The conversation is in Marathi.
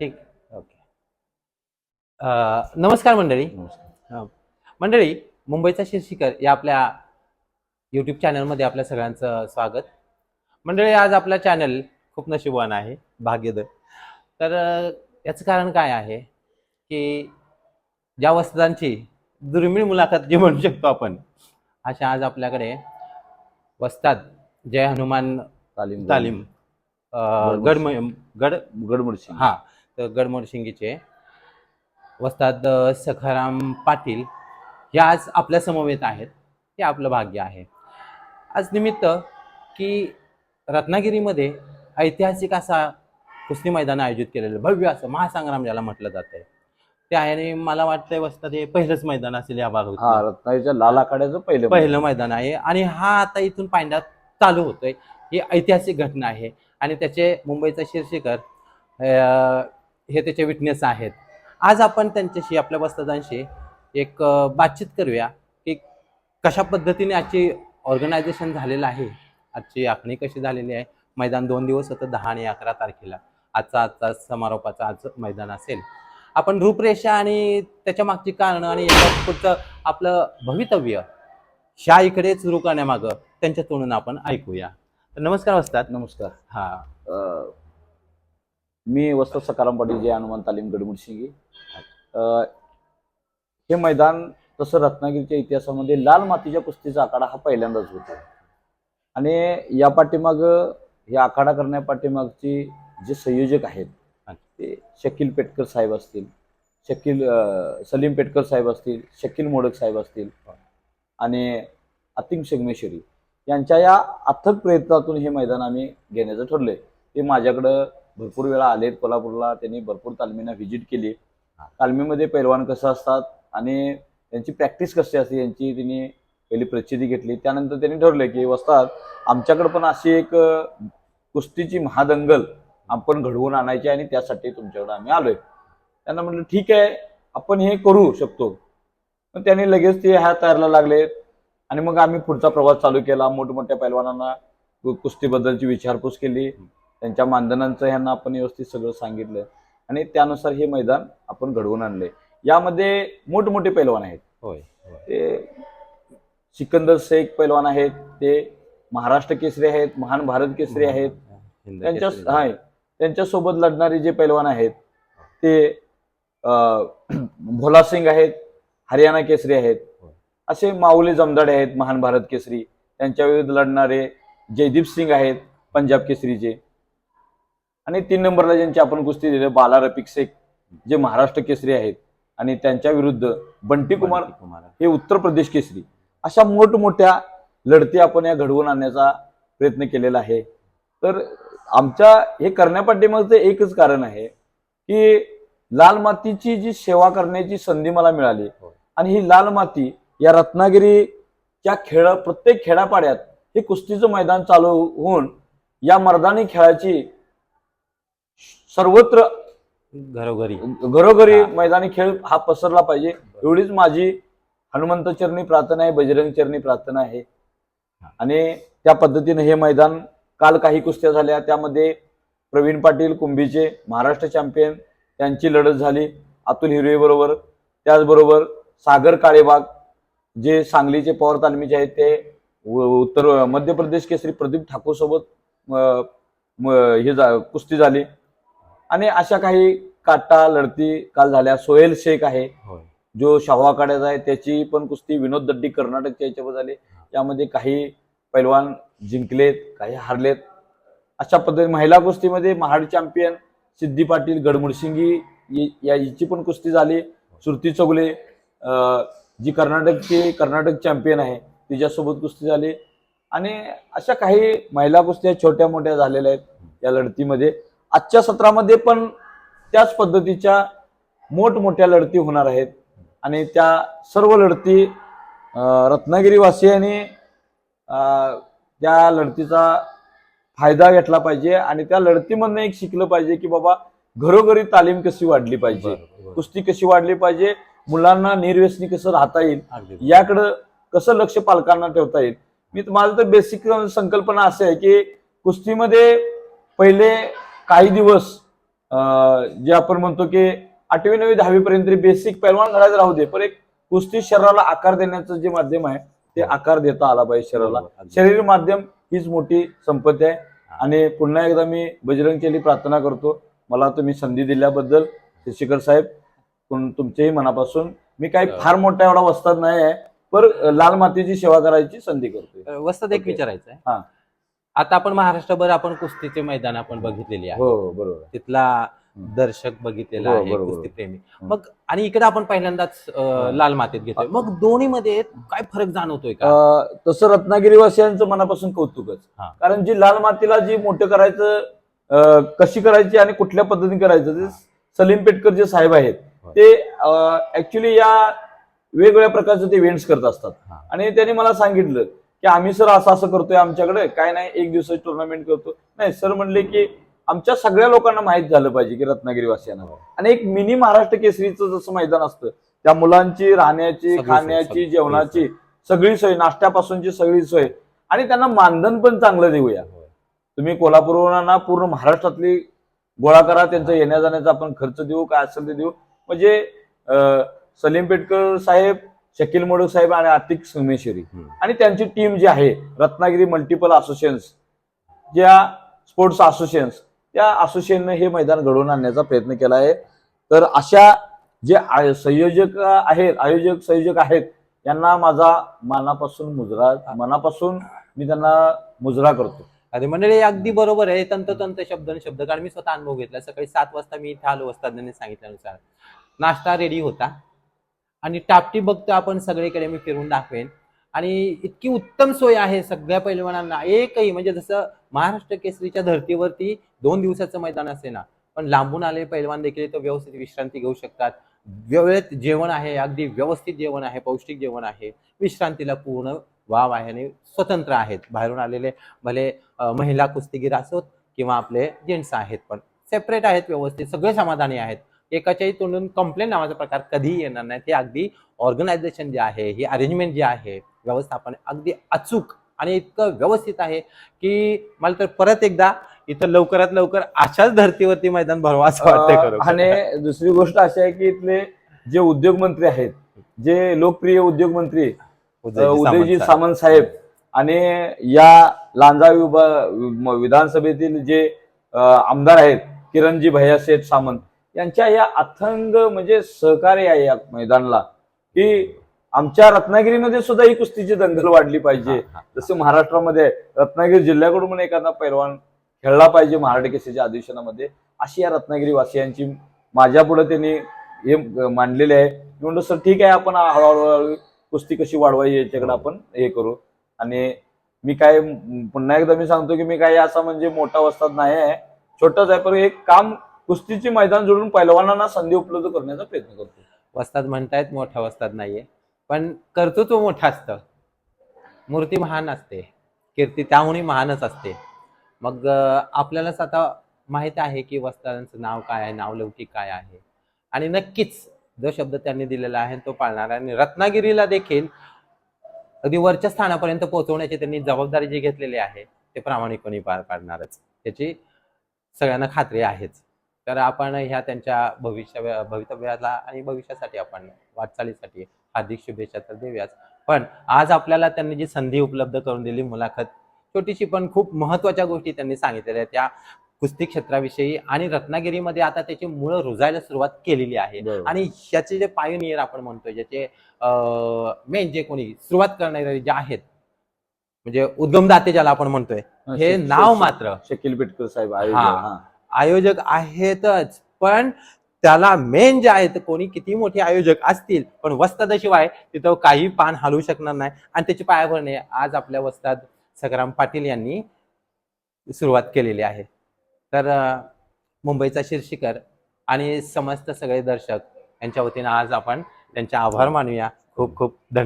ठीक ओके. नमस्कार मंडळी. मंडळी मुंबईचा शिरशिकर या आपल्या यूट्यूब चॅनलमध्ये आपल्या सगळ्यांचं स्वागत. मंडळी आज आपला चॅनल खूप नशिबवान आहे भाग्यद तर याचं कारण काय आहे की ज्या वस्तांची दुर्मिळ मुलाखत जी म्हणू शकतो आपण अशा आज आपल्याकडे वस्ताद जय हनुमान तालीम तालीम अ, गड गड गडमुडशी हा. तर गडमोडशिंगीचे वस्ताद सखाराम पाटील हे आज आपल्या समवेत आहेत. हे आपलं भाग्य आहे. आज निमित्त की रत्नागिरीमध्ये ऐतिहासिक असा कुस्ती मैदान आयोजित केलेलं भव्य असं महासंग्राम ज्याला म्हटलं जातंय. ते आहे आणि मला वाटतंय वस्ताद हे पहिलंच मैदान असेल या भागात रत्नागिरीच्या लाल आखाड्याचं पहिलं पहिलं मैदान आहे आणि हा आता इथून पांड्यात चालू होतोय. ही ऐतिहासिक घटना आहे आणि त्याचे मुंबईचा शीर्षिकर हे त्याचे विटनेस आहेत. आज आपण त्यांच्याशी आपल्या वस्तादांशी एक बातचीत करूया की कशा पद्धतीने आजची ऑर्गनायझेशन झालेलं आहे. आजची आखणी कशी झालेली आहे? मैदान दोन दिवस होतं दहा आणि अकरा तारखेला. आजचा आजचा समारोपाचा आज मैदान असेल. आपण रूपरेषा आणि त्याच्या मागची कारणं आणि पुढचं आपलं भवितव्य ह्या इकडे सुरू करण्यामागं त्यांच्या तोंडून आपण ऐकूया. नमस्कार वस्तात नमस्कार. हा. मी वस्त सकाराम पाटील जय हनुमान तालीम गडमुडशिंगी हे मैदान तसं रत्नागिरीच्या इतिहासामध्ये लाल मातीच्या कुस्तीचा आखाडा हा पहिल्यांदाच होता. आणि या पाठीमाग हे आखाडा करण्या पाठीमागची जे संयोजक आहेत ते शकील पेटकर साहेब असतील शकील सलीम पेटकर साहेब असतील शकील मोडक साहेब असतील आणि अतिम संगमेश्वरी यांच्या या अथक प्रयत्नातून हे मैदान आम्ही घेण्याचं ठरले ते माझ्याकडं भरपूर वेळा आलेत कोल्हापूरला. त्यांनी भरपूर तालमींना व्हिजिट केली. तालमीमध्ये पैलवान कसं असतात आणि त्यांची प्रॅक्टिस कशी असते यांची त्यांनी पहिली प्रचिती घेतली. त्यानंतर त्यांनी ठरलं की वस्तात आमच्याकडे पण अशी एक कुस्तीची महादंगल आपण घडवून आणायची आणि त्यासाठी तुमच्याकडे आम्ही आलोय. त्यांना म्हटलं ठीक आहे आपण हे करू शकतो. मग त्यांनी लगेच ते ह्या तयारला लागले आणि मग आम्ही पुढचा प्रवास चालू केला. मोठमोठ्या पैलवानांना कुस्तीबद्दलची विचारपूस केली. त्यांच्या मानधनांचं ह्यांना आपण व्यवस्थित सगळं सांगितलं. आणि त्यानुसार हे मैदान आपण घडवून आणले यामध्ये मोठमोठे पैलवान आहेत. होय ते सिकंदर शेख पैलवान आहेत ते महाराष्ट्र केसरी आहेत महान भारत केसरी आहेत. त्यांच्या. हाय त्यांच्यासोबत लढणारे जे पैलवान आहेत ते भोला सिंग आहेत हरियाणा केसरी आहेत. असे माऊली जमदाडे आहेत महान भारत केसरी. त्यांच्या विरुद्ध लढणारे जयदीप सिंग आहेत पंजाब केसरीचे. आणि तीन नंबरला ज्यांची आपण कुस्ती दिली बाला रफिक शेख जे महाराष्ट्र केसरी आहेत आणि त्यांच्या विरुद्ध बंटी कुमार हे उत्तर प्रदेश केसरी. अशा मोठमोठ्या लढती आपण या घडवून आणण्याचा प्रयत्न केलेला आहे. तर आमच्या हे करण्यापाठीमागचं एकच कारण आहे की लाल मातीची जी सेवा करण्याची संधी मला मिळाली होय. आणि ही लाल माती या रत्नागिरीच्या खेळ प्रत्येक खेड्यापाड्यात हे कुस्तीचं मैदान चालू होऊन या मर्दानी खेळाची सर्वत्र घरोघरी. घरोघरी. मैदानी खेळ हा पसरला पाहिजे. एवढीच माझी हनुमंत चरणी प्रार्थना आहे बजरंग चरणी प्रार्थना आहे. आणि त्या पद्धतीने हे मैदान काल काही कुस्त्या झाल्या. त्यामध्ये प्रवीण पाटील कुंभीचे महाराष्ट्र चॅम्पियन त्यांची लढत झाली अतुल हिरवे बरोबर. त्याचबरोबर सागर काळेबाग जे सांगलीचे पवार तालमीचे आहेत ते उत्तर मध्य प्रदेश केसरी प्रदीप ठाकूर सोबत हे जा- कुस्ती झाली. आणि अशा काही काटा लढती काल झाल्या. सोहेल शेख आहे जो शाहू आखाड्याचा आहे त्याची पण कुस्ती विनोद दड्डी कर्नाटकच्या याच्यावर झाली. यामध्ये काही पैलवान जिंकलेत काही हारलेत. अशा पद्धतीने महिला कुस्तीमध्ये महाड चॅम्पियन सिद्धी पाटील गडमुडसिंगी या हिची पण कुस्ती झाली. श्रुती चौगले जी कर्नाटकची कर्नाटक चॅम्पियन आहे तिच्यासोबत कुस्ती झाली. आणि अशा काही महिला कुस्त्या छोट्या मोठ्या झालेल्या आहेत या लढतीमध्ये. आजच्या सत्रामध्ये पण त्याच पद्धतीच्या मोठमोठ्या लढती होणार आहेत. आणि त्या सर्व लढती रत्नागिरीवासियांनी त्या लढतीचा फायदा घेतला पाहिजे आणि त्या लढतीमधनं एक शिकलं पाहिजे की बाबा घरोघरी तालीम कशी वाढली पाहिजे. कुस्ती कशी वाढली पाहिजे मुलांना निर्व्यसनी कसं राहता येईल याकडं कसं लक्ष पालकांना ठेवता येईल. मी माझं तर बेसिक संकल्पना अशी आहे की कुस्तीमध्ये पहिले काही दिवस अं, जे आपण म्हणतो की आठवी नववी दहावी पर्यंत बेसिक पैलवान घडायचं राहू दे पण एक कुस्ती शरीराला आकार देण्याचं जे माध्यम आहे ते आकार देता आला पाहिजे शरीराला बरोबर, अगदी. शरीर माध्यम हीच मोठी संपत्ती आहे आणि पुन्हा एकदा मी बजरंग केली प्रार्थना करतो मला तुम्ही संधी दिल्याबद्दल शिखर साहेब तुम- तुमचेही मनापासून मी काही हो. फार मोठा एवढा वस्ताद नाही आहे पण लाल मातीची सेवा करायची संधी करतोय वस्तात एक. विचारायचं आहे हा. आता आपण महाराष्ट्रभर आपण कुस्तीचे मैदान आपण बघितलेली आहे हो बरोबर तिथला. दर्शक बघितलेला हो, आहे बरोबर. कुस्ती प्रेमी. मग आणि इकडे आपण पहिल्यांदाच अं, लाल मातीत घेतोय मग दोन्ही मध्ये काय फरक जाणवतोय का अं, तसं रत्नागिरीवासियांचं मनापासून कौतुकच हा. कारण जी लाल मातीला जी मोठं करायचं अं, कशी करायची आणि कुठल्या पद्धतीने करायचं ते सलीम पेटकर जे साहेब आहेत होय. ते ऍक्च्युली या वेगवेगळ्या प्रकारचे ते इव्हेंट्स करत असतात हा. आणि त्यांनी मला सांगितलं की आम्ही सर असं असं करतोय आमच्याकडे काय नाही एक दिवसाची टुर्नामेंट करतो. नाही सर म्हणले की आमच्या सगळ्या लोकांना माहीत झालं पाहिजे की रत्नागिरीवासियांना. आणि एक मिनी महाराष्ट्र केसरीचं जसं मैदान असतं त्या मुलांची राहण्याची खाण्याची जेवणाची सगळी सोय नाश्त्यापासूनची सगळी सोय. आणि त्यांना मानधन पण चांगलं देऊया. तुम्ही कोल्हापूरवरून ना पूर्ण महाराष्ट्रातली गोळा करा त्यांचं येण्या जाण्याचा आपण खर्च देऊ काय असेल ते देऊ. म्हणजे सलीम पेटकर साहेब शकील मोडक साहेब आणि आतिक संगमेश्वरी हम्म. आणि त्यांची टीम जी आहे रत्नागिरी मल्टिपल असोसिएशन्स ज्या स्पोर्ट्स असोसिएशन्स त्या असोसिएशननं हे मैदान घडवून आणण्याचा प्रयत्न केला आहे. तर अशा जे संयोजक आहेत आयोजक संयोजक आहेत यांना माझा मनापासून मुजरा मनापासून मी त्यांना मुजरा करतो. अरे मंडळी अगदी बरोबर आहे. तंतोतंत शब्द शब्द. कारण मी स्वतः अनुभव घेतला. सकाळी सात वाजता मी इथे आलो वस्तादांनी सांगितल्यानुसार. नाश्ता रेडी होता. आणि टापटी बघतो आपण सगळीकडे मी फिरून दाखवेन. आणि इतकी उत्तम सोय आहे सगळ्या पैलवानांना. एकही म्हणजे जसं महाराष्ट्र केसरीच्या धर्तीवरती दोन दिवसाचं मैदान असे ना पण लांबून आले पैलवान देखील तो व्यवस्थित विश्रांती घेऊ शकतात. वेळेत जेवण आहे अगदी व्यवस्थित जेवण आहे पौष्टिक जेवण आहे. विश्रांतीला पूर्ण वाव आहे आणि स्वतंत्र आहेत. बाहेरून आलेले भले महिला कुस्तीगीर असोत किंवा आपले जेंट्स आहेत पण सेपरेट आहेत व्यवस्थित. सगळे समाधानी आहेत. एकाच्याही तोंडून कंप्लेंट नावाचा प्रकार कधीही येणार नाही ते अगदी ऑर्गनायझेशन जे आहे ही अरेंजमेंट जी आहे व्यवस्थापन अगदी अचूक आणि इतकं व्यवस्थित आहे की मला तर परत एकदा इथं लवकरात लवकर अशाच धर्तीवरती मैदान भरवा असं खरोखर. आणि दुसरी गोष्ट अशी आहे की इथले जे उद्योग मंत्री आहेत जे लोकप्रिय उद्योग मंत्री उदयजी सामंत साहेब आणि या लांजा विधानसभेतील जे आमदार आहेत किरणजी भैया शेठ सामंत यांच्या या अथंग म्हणजे सहकार्य आहे या मैदानाला की आमच्या रत्नागिरीमध्ये सुद्धा ही कुस्तीची दंगल वाढली पाहिजे हा, हा. जसं महाराष्ट्रामध्ये. रत्नागिरी जिल्ह्याकडून एखादा पैलवान खेळला पाहिजे महाराष्ट्र केसरीच्या अधिवेशनामध्ये अशी या रत्नागिरी वासियांची माझ्या पुढे त्यांनी हे मांडलेले आहे मी म्हणतो सर ठीक आहे आपण हळूहळू हळू कुस्ती कशी वाढवायची याच्याकडे आपण हे करू आणि मी काय पुन्हा एकदा मी सांगतो की मी काही असा म्हणजे मोठा वस्ताद नाही आहे छोटाच आहे पण एक काम कुस्तीची मैदान जोडून पैलवानांना संधी उपलब्ध करण्याचा प्रयत्न करतो. वस्ताद म्हणतायत मोठा वस्ताद नाहीये. पण कर्तृत्व मोठं असतं. मूर्ती महान असते. कीर्ती त्याहूनही महानच असते. मग आपल्यालाच आता माहीत आहे की वस्तादांचं नाव काय आहे नावलौकिक काय आहे? आणि नक्कीच जो शब्द त्यांनी दिलेला आहे तो पाळणार आहे. आणि रत्नागिरीला देखील अगदी वरच्या स्थानापर्यंत पोहोचवण्याची त्यांनी जबाबदारी जी घेतलेली आहे ते प्रामाणिकपणे पार पाडणारच. त्याची सगळ्यांना खात्री आहेच. तर आपण ह्या त्यांच्या भविष्य भवितव्याला आणि भविष्यासाठी आपण वाटचालीसाठी हार्दिक शुभेच्छा तर देऊयाच पण आज आपल्याला त्यांनी जी संधी उपलब्ध करून दिली मुलाखत छोटीशी पण खूप महत्त्वाच्या गोष्टी त्यांनी सांगितलेल्या त्या कुस्ती क्षेत्राविषयी आणि रत्नागिरीमध्ये आता त्याची मुळं रुजायला सुरुवात केलेली आहे. आणि ह्याचे जे पायोनियर आपण म्हणतोय ज्याचे मेन जे कोणी सुरुवात करणारे जे आहेत म्हणजे उद्गमदाते ज्याला आपण म्हणतोय हे नाव मात्र शकील पेटकर साहेब आयोजक आहेतच. पण त्याला मेन जे आहे तर कोणी किती मोठे आयोजक असतील पण वस्तादाशिवाय तिथं काही पान हलवू शकणार नाही. आणि त्याची पायाभरणी आज आपल्या वस्ताद सकाराम पाटील यांनी सुरुवात केलेली आहे. तर मुंबईचा शीर्षिकर आणि समस्त सगळे दर्शक यांच्या वतीनं आज आपण त्यांचे आभार मानूया. खूप खूप धन्यवाद.